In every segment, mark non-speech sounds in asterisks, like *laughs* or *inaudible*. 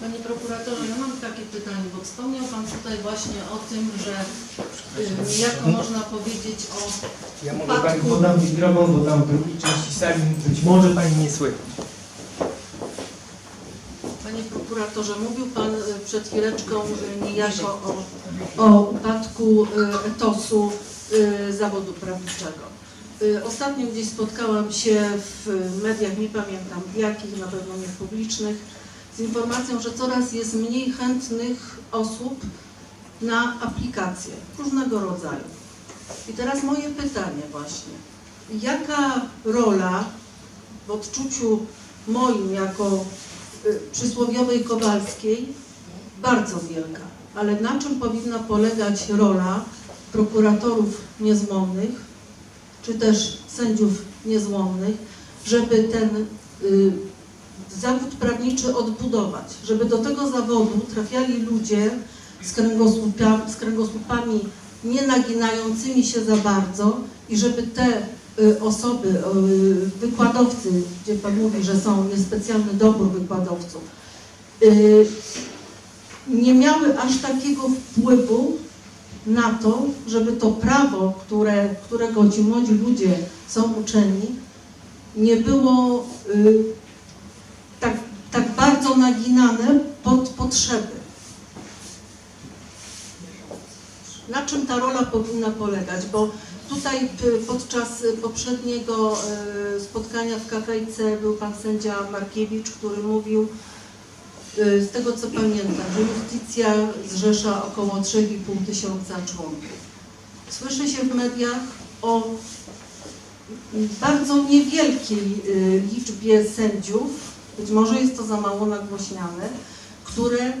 Panie prokuratorze, ja mam takie pytanie, bo wspomniał Pan tutaj właśnie o tym, że y, niejako można powiedzieć o Ja mogę Pani upadku podam mikrofon, bo tam w drugiej części sali być może Pani nie słychać. Panie prokuratorze, mówił Pan y, przed chwileczką y, niejako o, o upadku y, etosu y, zawodu prawniczego. Y, Ostatnio gdzieś spotkałam się w mediach, nie pamiętam w jakich, na pewno nie publicznych, z informacją, że coraz jest mniej chętnych osób na aplikacje różnego rodzaju. I teraz moje pytanie właśnie. Jaka rola w odczuciu moim jako y, przysłowiowej Kowalskiej bardzo wielka, ale na czym powinna polegać rola prokuratorów niezłomnych, czy też sędziów niezłomnych, żeby ten y, zawód prawniczy odbudować, żeby do tego zawodu trafiali ludzie z, kręgosłupa, z kręgosłupami nie naginającymi się za bardzo i żeby te y, osoby, y, wykładowcy, gdzie Pan mówi, że są niespecjalny dobór wykładowców, y, nie miały aż takiego wpływu na to, żeby to prawo, które, którego ci młodzi ludzie są uczeni, nie było tak, bardzo naginane pod potrzeby. Na czym ta rola powinna polegać? Bo tutaj p- podczas y, poprzedniego y, spotkania w kafejce był pan sędzia Markiewicz, który mówił, y, z tego co pamiętam, że justycja zrzesza około 3,5 tysiąca członków. Słyszy się w mediach o bardzo niewielkiej y, liczbie sędziów, być może jest to za mało nagłośniane, które,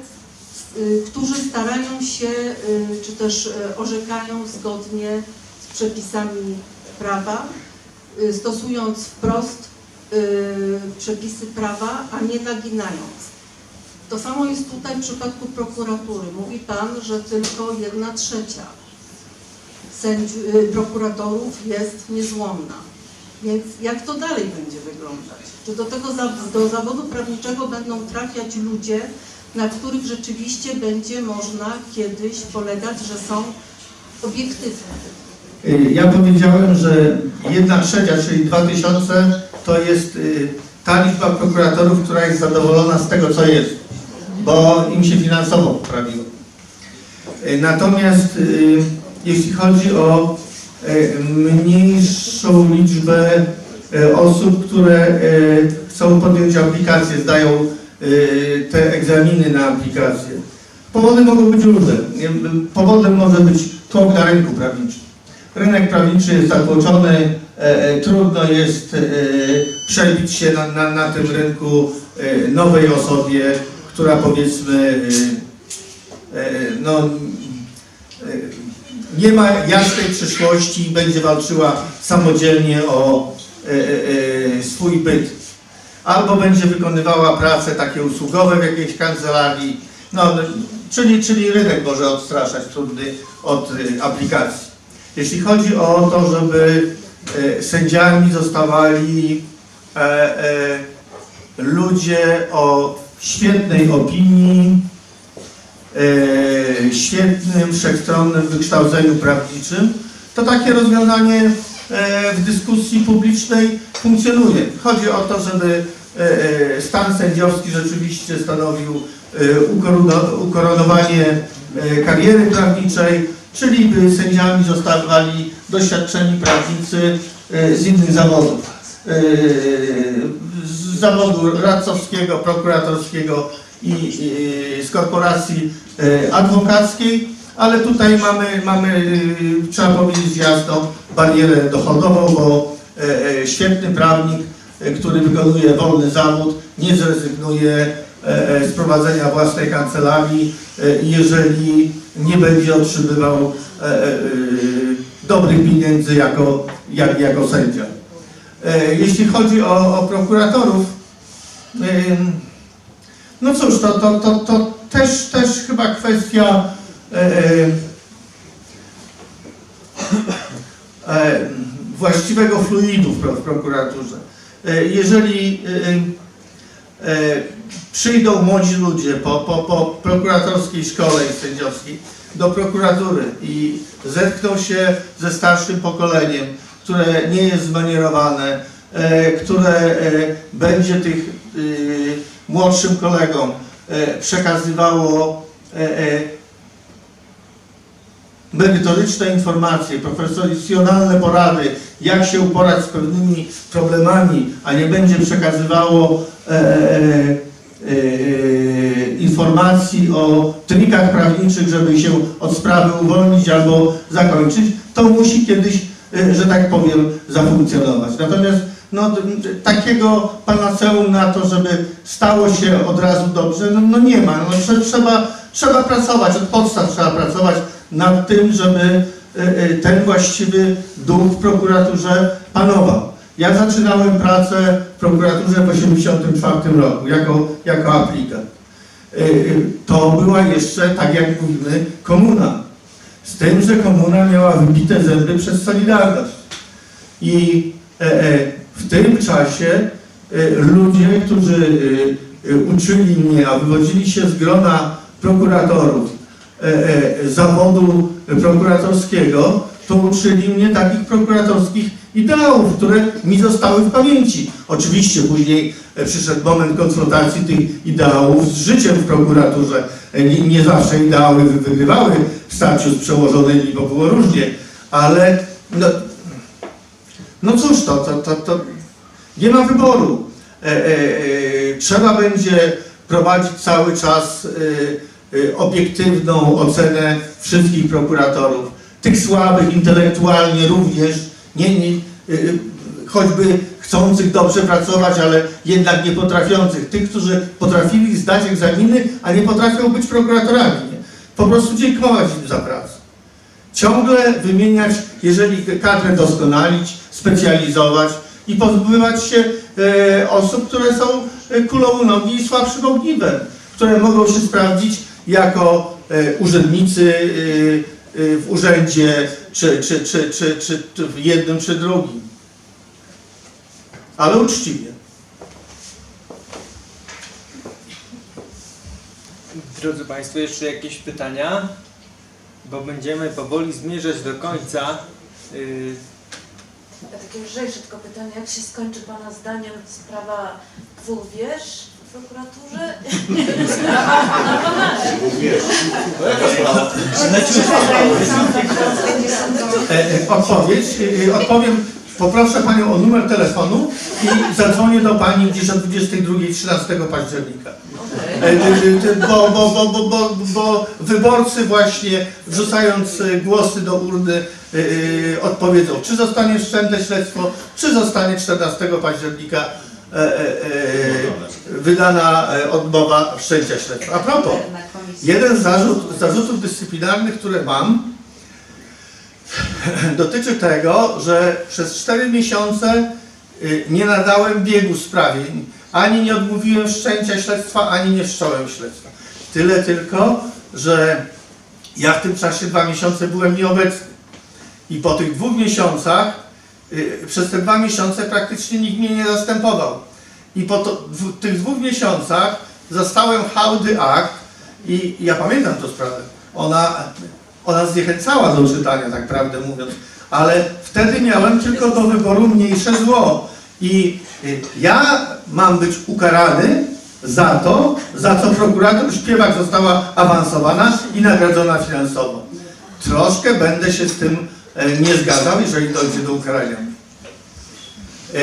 y, którzy starają się, y, czy też y, orzekają zgodnie z przepisami prawa, stosując wprost przepisy prawa, a nie naginając. To samo jest tutaj w przypadku prokuratury. Mówi Pan, że tylko jedna trzecia sędzi, prokuratorów jest niezłomna. Więc jak to dalej będzie wyglądać? Czy do tego do zawodu prawniczego będą trafiać ludzie, na których rzeczywiście będzie można kiedyś polegać, że są obiektywne? Y, Ja powiedziałem, że jedna trzecia, czyli 2000, to jest y, ta liczba prokuratorów, która jest zadowolona z tego, co jest, bo im się finansowo poprawiło. Y, Natomiast jeśli chodzi o mniejszą liczbę y, osób, które y, chcą podjąć aplikację, zdają te egzaminy na aplikację, powody mogą być różne. Powodem może być tłok na rynku prawniczym. Rynek prawniczy jest zatłoczony, e, e, trudno jest e, przebić się na, na, na tym rynku e, nowej osobie, która powiedzmy e, e, no, e, nie ma jasnej przyszłości i będzie walczyła samodzielnie o e, e, e, swój byt. Albo będzie wykonywała prace takie usługowe w jakiejś kancelarii, no, czyli, czyli rynek może odstraszać trudny od e, aplikacji. Jeśli chodzi o to, żeby e, sędziami zostawali e, e, ludzie o świetnej opinii, świetnym, wszechstronnym wykształceniu prawniczym, to takie rozwiązanie e, w dyskusji publicznej funkcjonuje. Chodzi o to, żeby e, e, stan sędziowski rzeczywiście stanowił e, ukorono- ukoronowanie e, kariery prawniczej, czyli by sędziami zostawali doświadczeni prawnicy e, z innych zawodów. E, Z zawodu radcowskiego, prokuratorskiego i, z korporacji e, adwokackiej, ale tutaj mamy, mamy e, trzeba powiedzieć jasno, barierę dochodową, bo e, świetny prawnik, który wykonuje wolny zawód, nie zrezygnuje z prowadzenia własnej kancelarii, jeżeli nie będzie otrzymywał dobrych pieniędzy jako, jak, jako sędzia. Jeśli chodzi o, o prokuratorów, no cóż, to, to, to, to też, też chyba kwestia e, e, e, właściwego fluidu w, pro- w prokuraturze. Jeżeli przyjdą młodzi ludzie po, po, po prokuratorskiej szkole i sędziowskiej do prokuratury i zetkną się ze starszym pokoleniem, które nie jest zmanierowane, które będzie tych e, młodszym kolegom e, przekazywało e, e, merytoryczne informacje, profesjonalne porady, jak się uporać z pewnymi problemami, a nie będzie przekazywało informacji o trikach prawniczych, żeby się od sprawy uwolnić albo zakończyć, to musi kiedyś, że tak powiem, zafunkcjonować. Natomiast no, takiego panaceum na to, żeby stało się od razu dobrze, no, no nie ma. No, trze- trzeba, trzeba pracować, od podstaw trzeba pracować nad tym, żeby e, e, ten właściwy duch w prokuraturze panował. Ja zaczynałem pracę w prokuraturze w 1984 roku jako, jako aplikant. E, To była jeszcze, tak jak mówimy, komuna. Z tym, że komuna miała wybite zęby przez Solidarność. I e, e, w tym czasie e, ludzie, którzy e, e, uczyli mnie, a wywodzili się z grona prokuratorów e, e, zawodu prokuratorskiego, to uczyli mnie takich prokuratorskich ideałów, które mi zostały w pamięci. Oczywiście później e, przyszedł moment konfrontacji tych ideałów z życiem w prokuraturze. Nie, nie zawsze ideały wy- wygrywały w starciu z przełożonymi, bo było różnie, ale no, no cóż, to, to, to, to nie ma wyboru. E, e, e, trzeba będzie prowadzić cały czas e, e, obiektywną ocenę wszystkich prokuratorów. Tych słabych intelektualnie również, nie, nie, e, choćby chcących dobrze pracować, ale jednak nie potrafiących. Tych, którzy potrafili zdać egzaminy, a nie potrafią być prokuratorami. Nie? Po prostu dziękować im za pracę ciągle wymieniać, jeżeli kadrę doskonalić, specjalizować i pozbywać się e, osób, które są e, kulą u nogi i słabszym ogniwem, które mogą się sprawdzić jako e, urzędnicy e, e, w urzędzie, czy, czy, czy, czy, czy, czy w jednym, czy drugim. Ale uczciwie. Drodzy Państwo, jeszcze jakieś pytania? Bo będziemy powoli zmierzać do końca. Yy, A takie lżejsze tylko pytanie, jak się skończy Pana zdaniem sprawa dwóch wież w prokuraturze? E, e, odpowiedź. E, e, Odpowiem, poproszę Panią o numer telefonu i zadzwonię do Pani gdzieś o 22, 13 października. E, Bo, bo, bo, bo, bo, bo wyborcy właśnie wrzucając e, głosy do urny e, odpowiedzą, czy zostanie wszczęte śledztwo, czy zostanie 14 października e, e, e, wydana odmowa wszczęcia śledztwa. A propos, jeden z zarzut, zarzutów dyscyplinarnych, które mam, *laughs* dotyczy tego, że przez 4 miesiące y, nie nadałem biegu sprawie. Ani nie odmówiłem wszczęcia śledztwa, ani nie wszcząłem śledztwa. Tyle tylko, że ja w tym czasie dwa miesiące byłem nieobecny. I po tych dwóch miesiącach, y, przez te dwa miesiące praktycznie nikt mnie nie zastępował. I po to, dwu, tych dwóch miesiącach zastałem hałdy akt i ja pamiętam tę sprawę. Ona, ona zniechęcała do czytania, tak prawdę mówiąc, ale wtedy miałem tylko do wyboru mniejsze zło. I y, ja mam być ukarany za to, za co prokurator śpiewak została awansowana i nagrodzona finansowo. Troszkę będę się z tym e, nie zgadzał, jeżeli dojdzie do ukarania. E,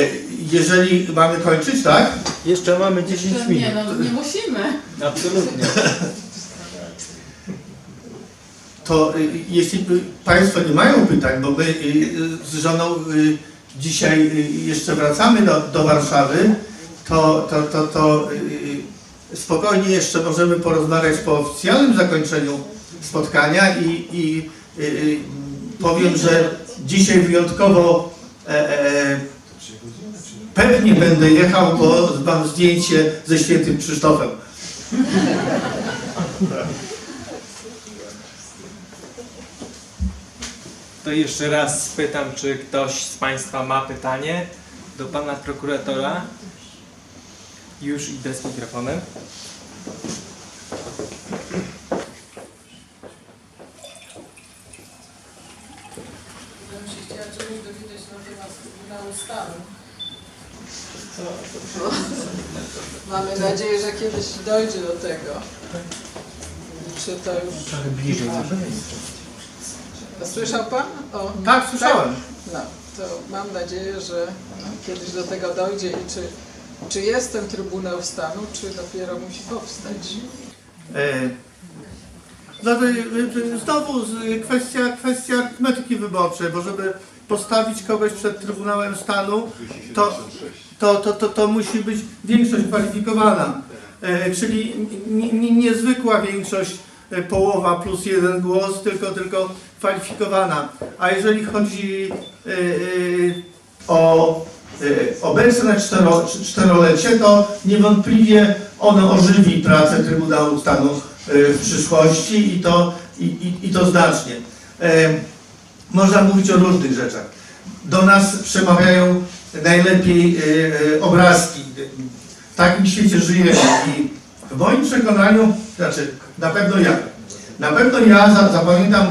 Jeżeli mamy kończyć, tak? jeszcze mamy 10 Nie, minut. no nie musimy. Absolutnie. *laughs* to y, jeśli Państwo nie mają pytań, bo my y, y, z żoną dzisiaj jeszcze wracamy do, do Warszawy, to, to, to, to spokojnie jeszcze możemy porozmawiać po oficjalnym zakończeniu spotkania i, i powiem, że dzisiaj wyjątkowo e, e, pewnie będę jechał, bo mam zdjęcie ze świętym Krzysztofem. To jeszcze raz spytam, czy ktoś z Państwa ma pytanie do Pana Prokuratora? Już idę z mikrofonem. Ja bym się chciała czegoś dowiedzieć na temat Trybunału Stanu. Mamy nadzieję, że kiedyś dojdzie do tego. Czy to już... Trochę bliżej. Słyszał Pan? O, Tak, słyszałem. No, to mam nadzieję, że kiedyś do tego dojdzie i czy, czy jest ten Trybunał Stanu, czy dopiero musi powstać. E, no, y, Znowu z- kwestia, kwestia arytmetyki wyborczej, bo żeby postawić kogoś przed Trybunałem Stanu, to, to, to, to, to musi być większość kwalifikowana. E, Czyli nie- nie- niezwykła większość, e, połowa plus jeden głos, tylko, tylko kwalifikowana. A jeżeli chodzi e, e, o e, obecne cztero, czterolecie, to niewątpliwie ono ożywi pracę Trybunału Stanu w przyszłości i to, i, i, i to znacznie. E, Można mówić o różnych rzeczach. Do nas przemawiają najlepiej obrazki. W takim świecie żyjemy i w moim przekonaniu, znaczy na pewno ja, na pewno ja za, zapamiętam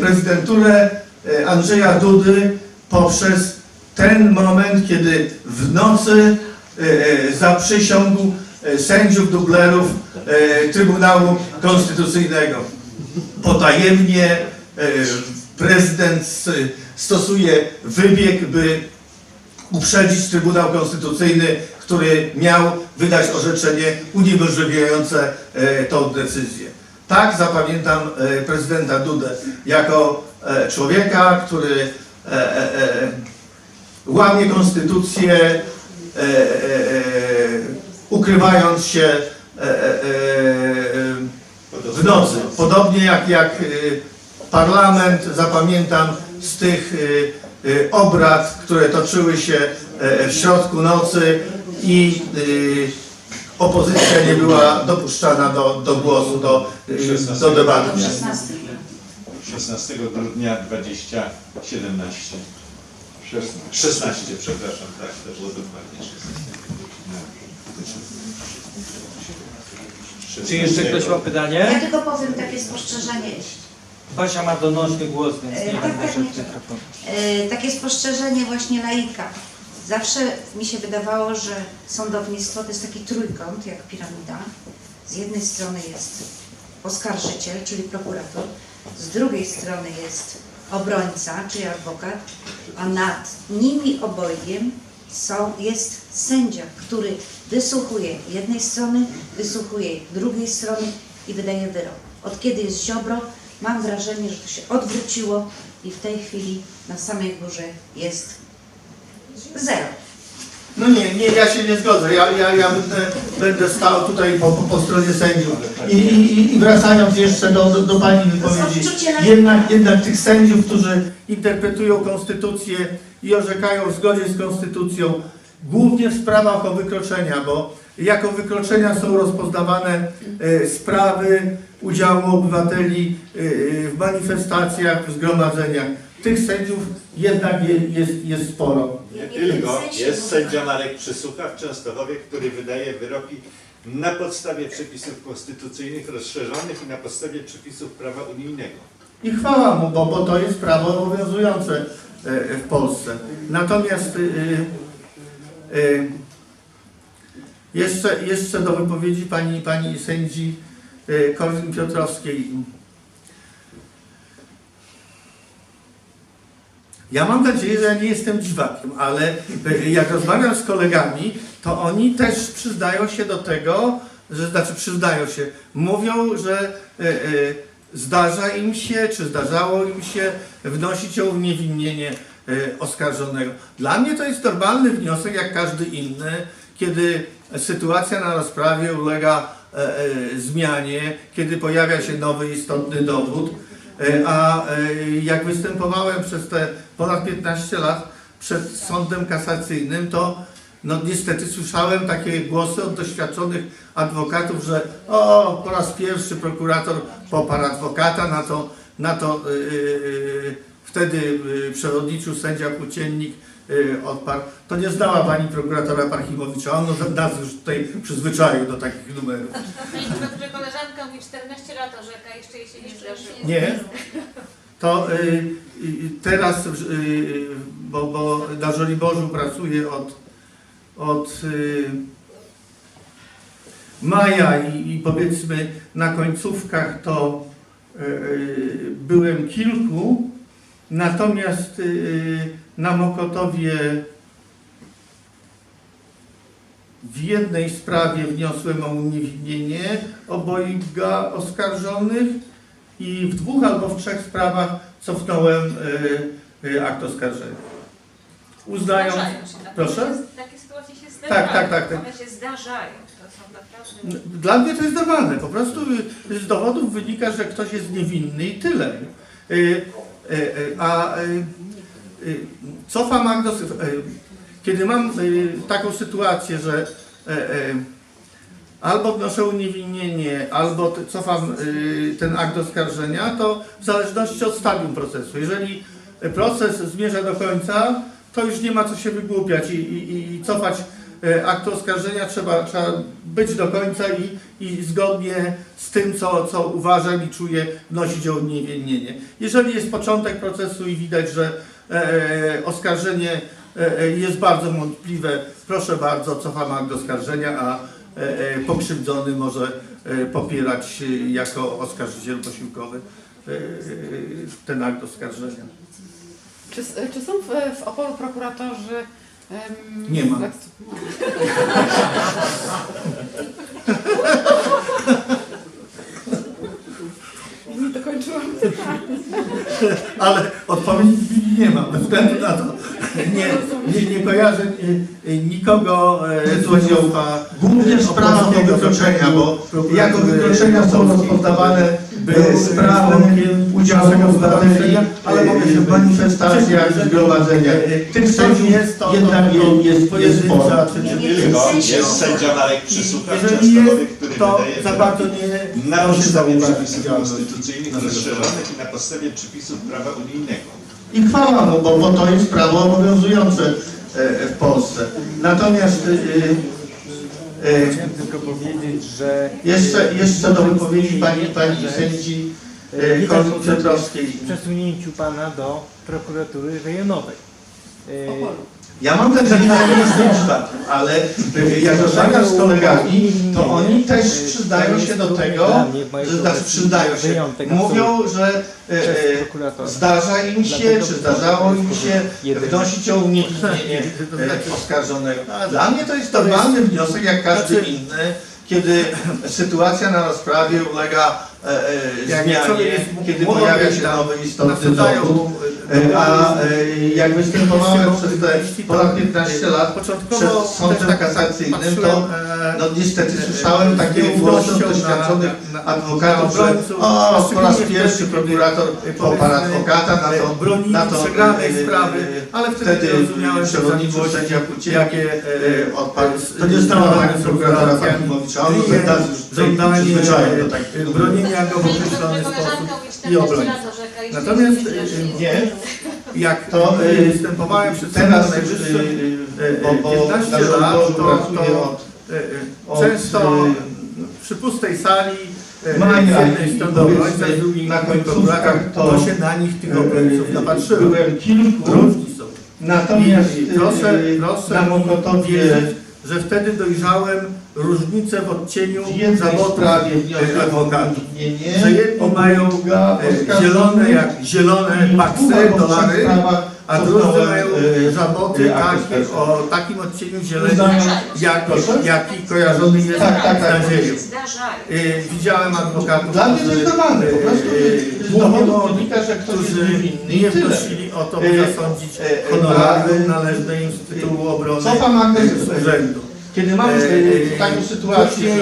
prezydenturę e, Andrzeja Dudy poprzez ten moment, kiedy w nocy e, e, zaprzysiągł e, sędziów dublerów e, Trybunału Konstytucyjnego. Potajemnie e, prezydent stosuje wybieg, by uprzedzić Trybunał Konstytucyjny, który miał wydać orzeczenie uniemożliwiające e, tą decyzję. Tak zapamiętam e, prezydenta Dudę jako e, człowieka, który e, łamie konstytucję, ukrywając się w nocy. Podobnie jak, jak parlament, zapamiętam z tych obrad, które toczyły się w środku nocy i opozycja nie była dopuszczana do, do głosu, do, e, do debaty. 16 grudnia 2017. 16. 16, przepraszam, tak, to było dokładnie 16. Czy jeszcze ktoś ma Ja pytanie? tylko powiem takie spostrzeżenie. Basia ma donośny głos, więc E, nie tak, będę tak, szedł nie. E, takie spostrzeżenie właśnie laika. Zawsze mi się wydawało, że sądownictwo to jest taki trójkąt, jak piramida. Z jednej strony jest oskarżyciel, czyli prokurator, z drugiej strony jest obrońca, czyli adwokat, a nad nimi obojgiem są, jest sędzia, który wysłuchuje jednej strony, wysłuchuje drugiej strony i wydaje wyrok. Od kiedy jest Ziobro, mam wrażenie, że to się odwróciło i w tej chwili na samej górze jest zero. No nie, nie, ja się nie zgodzę. Ja, ja, ja będę, będę stał tutaj po, po, po stronie sędziów. I, i, I wracając jeszcze do, do, do Pani wypowiedzi, jednak, jednak tych sędziów, którzy interpretują konstytucję i orzekają w zgodzie z konstytucją, głównie w sprawach o wykroczenia, bo jako wykroczenia są rozpoznawane e, sprawy udziału obywateli e, e, w manifestacjach, w zgromadzeniach. Tych sędziów jednak je, jest, jest sporo. Nie tylko, jest sędzia Marek Przysłucha w Częstochowie, który wydaje wyroki na podstawie przepisów konstytucyjnych rozszerzonych i na podstawie przepisów prawa unijnego. I chwała mu, bo, bo to jest prawo obowiązujące e, w Polsce. Natomiast y, y, jeszcze, jeszcze do wypowiedzi pani, pani sędzi y, Korwin Piotrowskiej. Ja mam nadzieję, że ja nie jestem dziwakiem, ale y, jak rozmawiam z kolegami, to oni też przyznają się do tego, że znaczy przyznają się, mówią, że y, y, zdarza im się, czy zdarzało im się wnosić o uniewinnienie y, oskarżonego. Dla mnie to jest normalny wniosek, jak każdy inny, kiedy sytuacja na rozprawie ulega e, e, zmianie, kiedy pojawia się nowy istotny dowód. A jak występowałem przez te ponad 15 lat przed sądem kasacyjnym, to no niestety słyszałem takie głosy od doświadczonych adwokatów, że o, po raz pierwszy prokurator poparł adwokata, na to, na to yy, yy, wtedy yy, przewodniczył sędzia Płóciennik y, odparł, to nie znała pani prokuratora Parchimowicza. On nas już tutaj przyzwyczaił do takich numerów. Pani profesorze, koleżanka mówi 14 lat orzeka, jeszcze jej się nie zdarzyło. Nie? To y, y, teraz, y, bo, bo na Żoliborzu pracuję od, od y, maja i, i powiedzmy na końcówkach to y, y, byłem kilku, natomiast y, na Mokotowie w jednej sprawie wniosłem o uniewinnienie obojga oskarżonych i w dwóch albo w trzech sprawach cofnąłem y, y, akt oskarżenia. Uznając, się. Proszę? Takie sytuacje się zdarzają. Tak, tak, tak, tak. One się zdarzają. Naprawdę... Dla mnie to jest normalne. Po prostu y, z dowodów wynika, że ktoś jest niewinny i tyle. A cofam akt Kiedy mam taką sytuację, że albo wnoszę uniewinnienie, albo cofam y, ten akt oskarżenia, to w zależności od stadium procesu. Jeżeli proces zmierza do końca, to już nie ma co się wygłupiać i, i, i cofać e, aktu oskarżenia, trzeba, trzeba być do końca i, i zgodnie z tym, co, co uważam i czuję, wnosić o uniewinnienie. Jeżeli jest początek procesu i widać, że e, oskarżenie e, e, jest bardzo wątpliwe, proszę bardzo, cofam akt oskarżenia, a e, e, pokrzywdzony może e, popierać e, jako oskarżyciel posiłkowy e, e, ten akt oskarżenia. Czy, czy są w, w Opolu prokuratorzy? em, Nie ma. Nie dokończyłam pytania. Ale odpowiedzi nie ma, bez względu na to. Nie, nie, nie kojarzę e, e, nikogo e, z udziału Głównie o wykroczenia, bo jako wykroczenia są rozpoznawane sprawy udziału obywateli ale mogę się w manifestacjach, zgromadzeniach. Tych sędziów jest to, jednak to, to jest, jest, jest sporo. Tylko jest sędzia Marek Przysłucha w Jeżeli jest, który to wydaje za bardzo nie na podstawie przepisów konstytucyjnych rozszerzonych i na podstawie przepisów prawa unijnego. I chwała mu, bo, bo to jest prawo obowiązujące e, w Polsce. Natomiast e, e, Chciałem tylko powiedzieć, że Jeszcze, jeszcze do wypowiedzi pani, pani sędzi tak, Piotrowskiej. w przesunięciu pana do prokuratury rejonowej. E. Ja mam ten warsztat, ale y, jak rozmawiam z kolegami, to oni też przyznają się do tego, że znaczy przyznają się, mówią, że y, y, zdarza im się, czy zdarzało im się wnosić o uniewinnienie y, oskarżonego. Dla mnie to jest normalny wniosek, jak każdy Znaczy- inny, kiedy sytuacja na rozprawie ulega e, e, zmianie, kiedy pojawia się tam nowy istotny E, A e, jak występowałem przez te ponad 15 lat przed sądem tak kasacyjnym, to e, no niestety słyszałem takie głosy na- doświadczonych na- na- adwokatów, na że o, po raz pierwszy prokurator poparł adwokata na to, na to przegranej sprawy, ale wtedy wtedy rozumiałem, że przewodniczący zanim sędzia e, odparł. To nie znała pani prokuratora Parchimowicza, on już żądanie bronienia go w określony sposób i 14 Natomiast się nie jak To, y, występowałem przed teraz Najwyższym y, bo, bo 15 na lat, to, to od od, często y, przy pustej sali maja z jednej na końcówkach to- to się na nich tych obrońców napatrzyłem. byłem kilku, Różni są. natomiast I proszę, y, proszę na Mokotowie wierzyć, że wtedy dojrzałem różnicę w odcieniu sprawie e, adwokatów. Że jedni mają e, zielone jak zielone trzech dolary, a drudzy mają e, akt takie, o takim odcieniu zielonym, Uznałem- jaki, kojarzony jest Tak, tak, tak. z nadzieją. Zdarzają. Widziałem adwokatów, Dla mnie to jest normalne, po prostu z o wynika, że ktoś nie wnosili o to, by zasądzić honorarium należne im z tytułu obrony urzędu. Kiedy mam E, e, taką sytuację, później,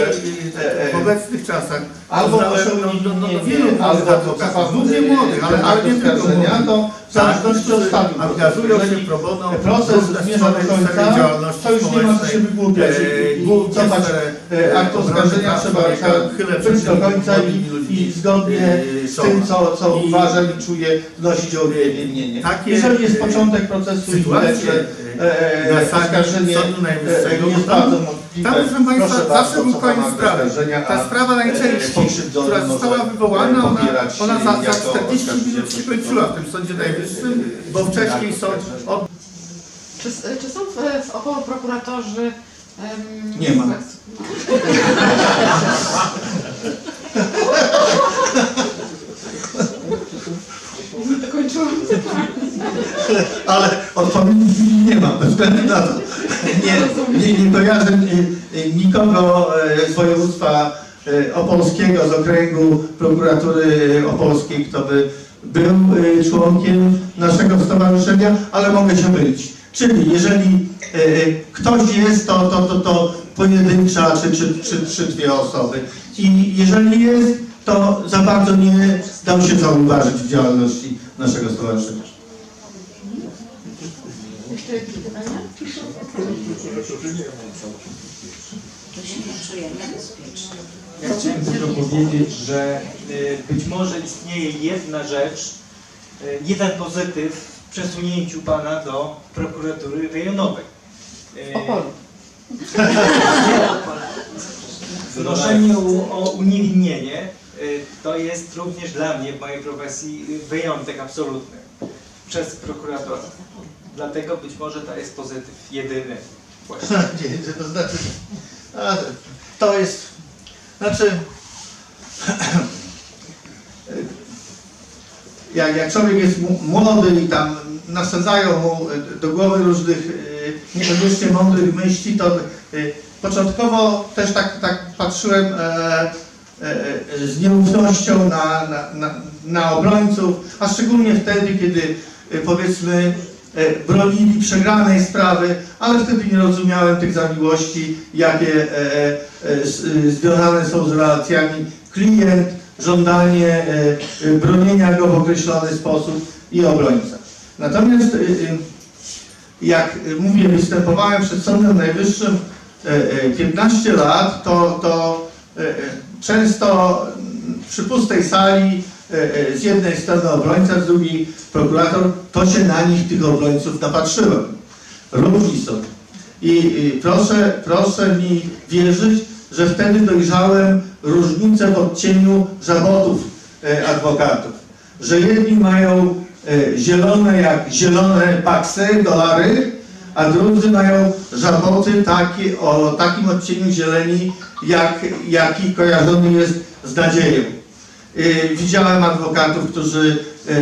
że y, e, w obecnych czasach albo proszę no, no, no, wielu adwokatów, głównie młodych, ale, ale nie tylko oskarżenia, młodych. to zależności od stanu. angażują się Jeżeli pro bono proces zmierza do końca, to już nie ma co się wygłupiać e, cofać sferę, e, akt e, oskarżenia, trzeba być do końca i, zgodnie e, z tym, co, co I- uważa i czuje, wnosić o uniewinnienie. Jeżeli jest e, początek procesu sytuacje e, e, oskarżenie e, nie jest bardzo Tam, proszę Państwa, proszę zawsze był koniec sprawy. Ta sprawa najczęściej, która została wywołana, ona, ona za, za jako 40 minut się kończyła w tym Sądzie Najwyższym, bo wcześniej sąd od Czy, czy są w, w Opolu prokuratorzy... em, Nie ma. Dokończyłam. *laughs* ale odpowiedzi nie ma, bez względu na to. Nie, nie, kojarzę y, y, nikogo e, z województwa opolskiego, z okręgu prokuratury opolskiej, kto by był członkiem naszego stowarzyszenia, ale mogę się mylić. Czyli jeżeli ktoś jest, to, to, to, to pojedyncza czy, czy, czy, czy dwie osoby. I jeżeli jest, to za bardzo nie dał się zauważyć w działalności naszego stowarzyszenia. Jakieś pytania? To się nie. Ja chciałem tylko powiedzieć, że y, być może istnieje jedna rzecz, y, jeden pozytyw w przesunięciu Pana do prokuratury rejonowej. Y, Opolu. Wnoszenie *laughs* u- o uniewinnienie y, to jest również dla mnie w mojej profesji y, wyjątek absolutny przez prokuratora. Dlatego być może to jest pozytyw jedyny. *laughs* Właśnie. Nie, to znaczy, to jest, znaczy, *clears throat* jak, jak człowiek jest młody i tam nasadzają mu do głowy różnych e, niekoniecznie mądrych myśli, to e, początkowo też tak, tak patrzyłem e, e, z nieufnością na, na, na, na obrońców, a szczególnie wtedy, kiedy e, powiedzmy e, bronili przegranej sprawy, ale wtedy nie rozumiałem tych zawiłości, jakie e, e, e, związane są z relacjami klient, żądanie e, e, bronienia go w określony sposób i obrońca. Natomiast e, e, jak e, mówię, występowałem przed Sądem Najwyższym e, e, 15 lat, to, to e, e, często przy pustej sali e, e, z jednej strony obrońca, z drugiej prokurator, to się na nich, tych obrońców, napatrzyłem. Różni są. I, proszę, proszę mi wierzyć, że wtedy dojrzałem różnicę w odcieniu zawodów e, adwokatów. Że jedni mają e, zielone jak zielone baksy, dolary, a drudzy mają żaboty takie, o takim odcieniu zieleni, jak, jaki kojarzony jest z nadzieją. E, Widziałem adwokatów, którzy e, e,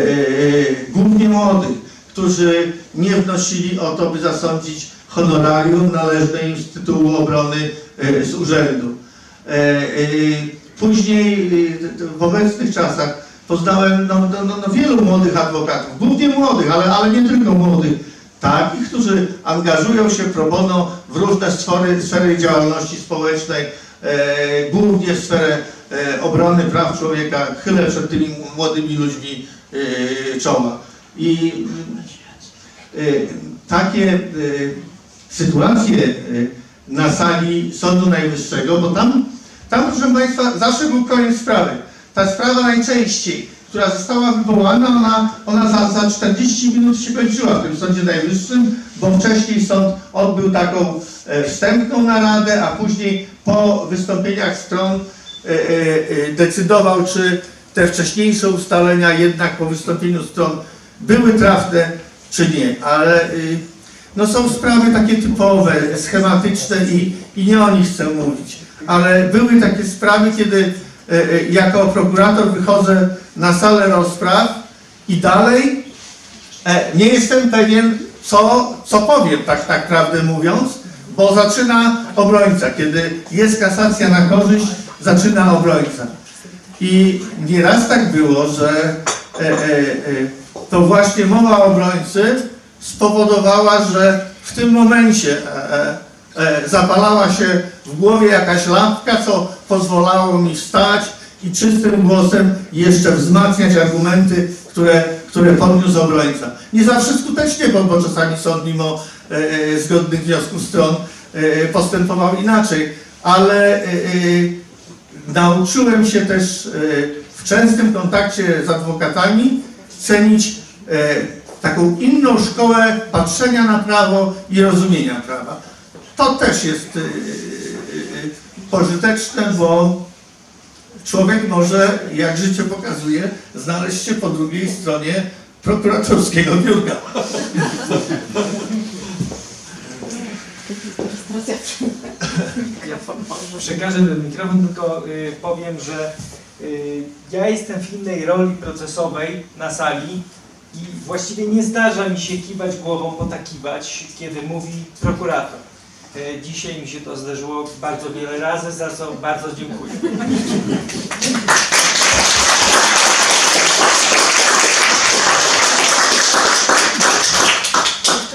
głównie młodych, którzy nie wnosili o to, by zasądzić honorarium należne im z tytułu obrony z urzędu. E, Później w obecnych czasach poznałem no, no, no, no wielu młodych adwokatów, głównie młodych, ale, ale nie tylko młodych, takich, którzy angażują się pro bono w różne sfery, sfery działalności społecznej, e, głównie w sferę obrony praw człowieka, chylę przed tymi młodymi ludźmi e, czoła. I e, takie e, sytuacje e, na sali Sądu Najwyższego, bo tam, tam proszę Państwa, zawsze był koniec sprawy. Ta sprawa najczęściej, która została wywołana, ona, ona za, za 40 minut się kończyła w tym Sądzie Najwyższym, bo wcześniej sąd odbył taką e, wstępną naradę, a później po wystąpieniach stron e, e, e, decydował, czy te wcześniejsze ustalenia jednak po wystąpieniu stron były trafne, czy nie. Ale y, no są sprawy takie typowe, schematyczne i, i nie o nich chcę mówić. Ale były takie sprawy, kiedy e, e, jako prokurator wychodzę na salę rozpraw i dalej e, nie jestem pewien, co, co powiem, tak, tak prawdę mówiąc, bo zaczyna obrońca. Kiedy jest kasacja na korzyść, zaczyna obrońca. I nieraz tak było, że e, e, e, to właśnie mowa obrońcy spowodowała, że w tym momencie e, e, e, zapalała się w głowie jakaś lampka, co pozwalało mi wstać i czystym głosem jeszcze wzmacniać argumenty, które, które podniósł obrońca. Nie zawsze skutecznie, bo, bo czasami sąd mimo e, e, zgodnych wniosków stron e, postępował inaczej, ale e, e, nauczyłem się też e, w częstym kontakcie z adwokatami cenić e, taką inną szkołę patrzenia na prawo i rozumienia prawa. To też jest e, pożyteczne, bo człowiek może, jak życie pokazuje, znaleźć się po drugiej stronie prokuratorskiego biurka. *laughs* Ja przekażę ten mikrofon, tylko y, powiem, że y, ja jestem w innej roli procesowej na sali i właściwie nie zdarza mi się kiwać głową, potakiwać, kiedy mówi prokurator. Y, dzisiaj mi się to zdarzyło bardzo wiele razy, za co bardzo dziękuję.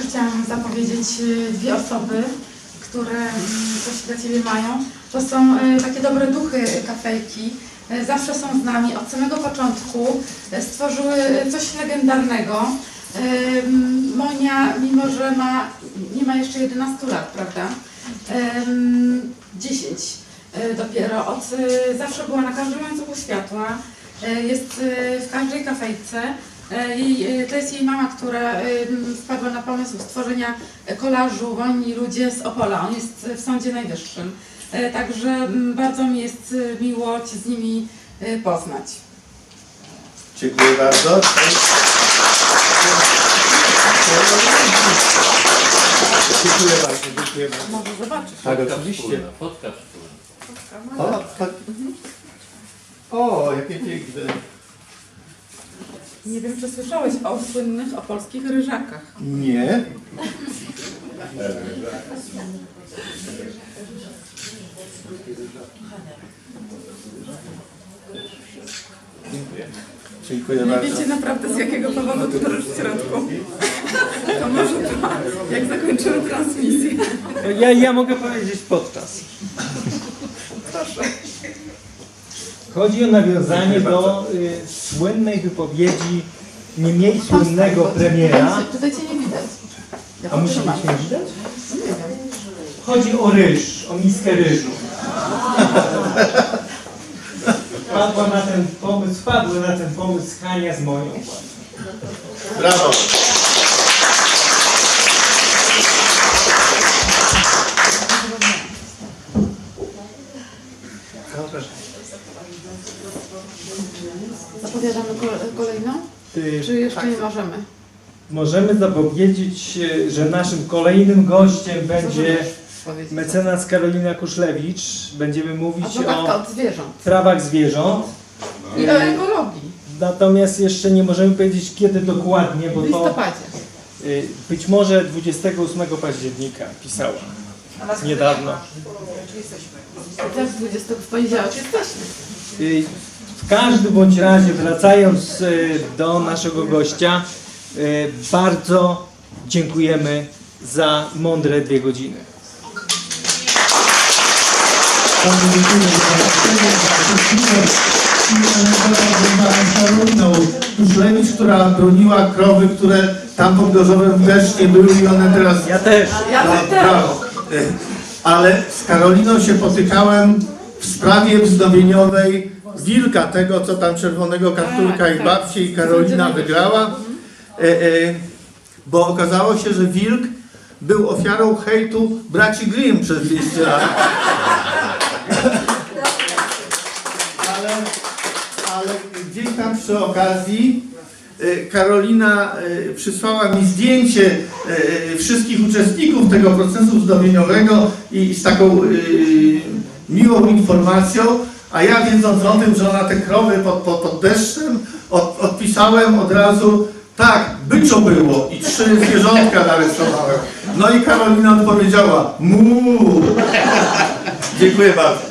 Chciałam zapowiedzieć y, dwie osoby, które mm, coś dla Ciebie mają. To są y, takie dobre duchy kafejki. Y, Zawsze są z nami od samego początku. y, Stworzyły coś legendarnego. Mm, Monia, mimo że ma, nie ma jeszcze 11 lat, prawda? Ym, 10 y, dopiero. Od, zawsze była na każdym łańcuchu światła. Jest w każdej kafejce. E, Jej, e, to jest jej mama, która em, wpadła na pomysł stworzenia e, kolażu Wolni Ludzie z Opola. On jest w Sądzie Najwyższym. E, Także bardzo mi jest e, miło Cię z nimi e, poznać. Dziękuję bardzo. Dziękuję bardzo, dziękuję bardzo. Może zobaczysz. Tak, oczywiście. O, tak. o, jakie piękne. Nie wiem, czy słyszałeś o słynnych opolskich ryżakach. Nie. Dziękuję. Dziękuję Nie bardzo. wiecie naprawdę z jakiego powodu tu ryż w środku. To może to, jak zakończymy transmisję. Ja, ja mogę powiedzieć podczas. Proszę. Chodzi o nawiązanie do y, słynnej wypowiedzi nie mniej słynnego premiera. Tutaj Cię nie widać. Ja A musi być potrzymam. nie widać? Nie wiem. Chodzi o ryż, o miskę ryżu. Wpadła na ten pomysł, wpadły na ten pomysł Hania z moją. Brawo. Zapowiadamy kol- kolejną? Y, Czy jeszcze nie możemy? Możemy zapowiedzieć, y, że naszym kolejnym gościem będzie mecenas Karolina Kuszlewicz. Będziemy mówić o od zwierząt. prawach zwierząt. I o ekologii. Natomiast jeszcze nie możemy powiedzieć kiedy dokładnie, bo W to listopadzie. y, być może 28 października pisała. Niedawno. Teraz 20 w poniedziałek jesteśmy. W każdym bądź razie, wracając y, do naszego gościa, y, bardzo dziękujemy za mądre dwie godziny. Bardzo dziękuję za Karoliną Tuszlewicz, która broniła krowy, które tam pod Gorzowem też nie były i one teraz... Ja też. Ja też. Ale z Karoliną się potykałem w sprawie wznowieniowej wilka, tego co tam czerwonego Tak, i tak. babci i Karolina wygrała, y, y, bo okazało się, że wilk był ofiarą hejtu braci Grimm przez 200 lat. ale, ale gdzieś tam przy okazji y, Karolina y, przysłała mi zdjęcie y, wszystkich uczestników tego procesu zdobieniowego i z taką miłą informacją, a ja wiedząc o tym, że ona te krowy pod, pod, pod deszczem, od, odpisałem od razu tak, byczo było i trzy zwierzątka narysowałem. No i Karolina odpowiedziała mu. Dziękuję bardzo.